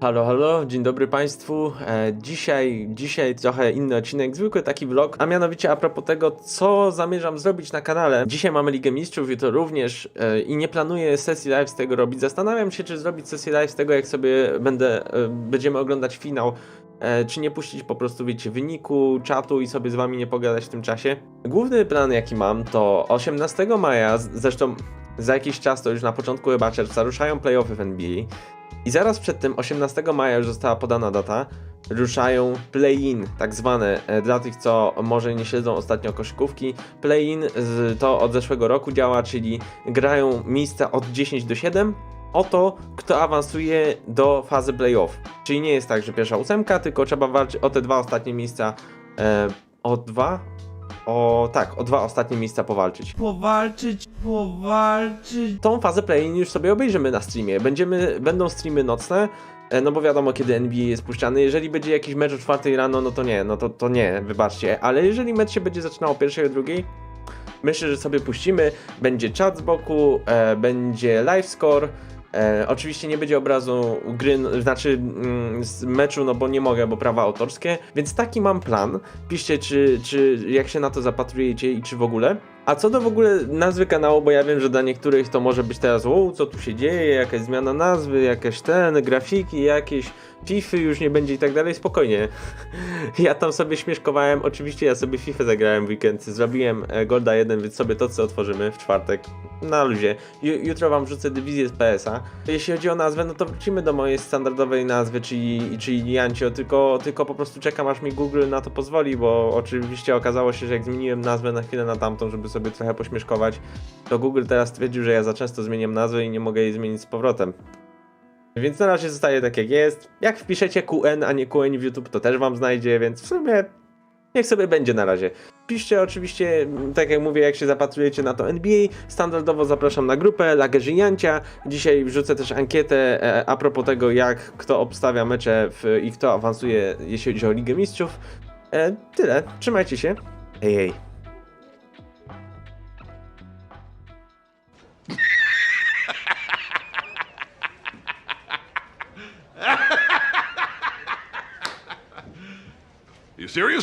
Halo, halo, dzień dobry Państwu. E, dzisiaj, dzisiaj trochę inny odcinek, zwykły taki vlog, a mianowicie a propos tego, co zamierzam zrobić na kanale. Dzisiaj mamy Ligę Mistrzów, jutro również e, i nie planuję sesji live z tego robić. Zastanawiam się, czy zrobić sesję live z tego, jak sobie będę, e, będziemy oglądać finał. E, czy nie puścić po prostu, wiecie, wyniku, czatu i sobie z wami nie pogadać w tym czasie. Główny plan, jaki mam, to 18 maja, zresztą za jakiś czas, to już na początku chyba czerwca, ruszają playoffy w NBA. I zaraz przed tym, 18 maja już została podana data, ruszają play-in, tak zwane, e, dla tych, co może nie śledzą ostatnio koszykówki. Play-in to od zeszłego roku działa, czyli grają miejsca od 10 do 7 o to, kto awansuje do fazy playoff. Czyli nie jest tak, że pierwsza ósemka, tylko trzeba walczyć o te dwa ostatnie miejsca, e, o dwa? O tak, o dwa ostatnie miejsca powalczyć. powalczyć, powalczyć. Tą fazę play-in już sobie obejrzymy na streamie. Będziemy, będą streamy nocne, e, no bo wiadomo kiedy NBA jest puszczany. Jeżeli będzie jakiś mecz o 4 rano, no to nie, no to, to nie, wybaczcie. Ale jeżeli mecz się będzie zaczynał o pierwszej, o drugiej, myślę, że sobie puścimy. Będzie czat z boku, e, będzie live score. E, oczywiście nie będzie obrazu gry, znaczy mm, z meczu, no bo nie mogę, bo prawa autorskie, więc taki mam plan. Piszcie, czy, czy jak się na to zapatrujecie i czy w ogóle. A co do w ogóle nazwy kanału, bo ja wiem, że dla niektórych to może być teraz, wow, co tu się dzieje, jakaś zmiana nazwy, jakieś ten, grafiki, jakieś FIFA już nie będzie i tak dalej, spokojnie. Ja tam sobie śmieszkowałem, oczywiście ja sobie FIFA zagrałem w weekend, zrobiłem e, Golda 1, więc sobie to co otworzymy w czwartek na luzie. Ju- jutro wam wrzucę dywizję z PS-a. Jeśli chodzi o nazwę, no to wrócimy do mojej standardowej nazwy, czyli, czyli Jancio, tylko, tylko po prostu czekam aż mi Google na to pozwoli, bo oczywiście okazało się, że jak zmieniłem nazwę na chwilę na tamtą, żeby sobie trochę pośmieszkować, to Google teraz stwierdził, że ja za często zmieniam nazwę i nie mogę jej zmienić z powrotem. Więc na razie zostaje tak jak jest. Jak wpiszecie QN, a nie QN w YouTube, to też wam znajdzie, więc w sumie niech sobie będzie na razie. Piszcie oczywiście, m, tak jak mówię, jak się zapatrujecie na to NBA. Standardowo zapraszam na grupę Lagerzy Jancia. Dzisiaj wrzucę też ankietę e, a propos tego, jak kto obstawia mecze w, i kto awansuje, jeśli chodzi o Ligę Mistrzów. E, tyle. Trzymajcie się. Hej, hej. You serious?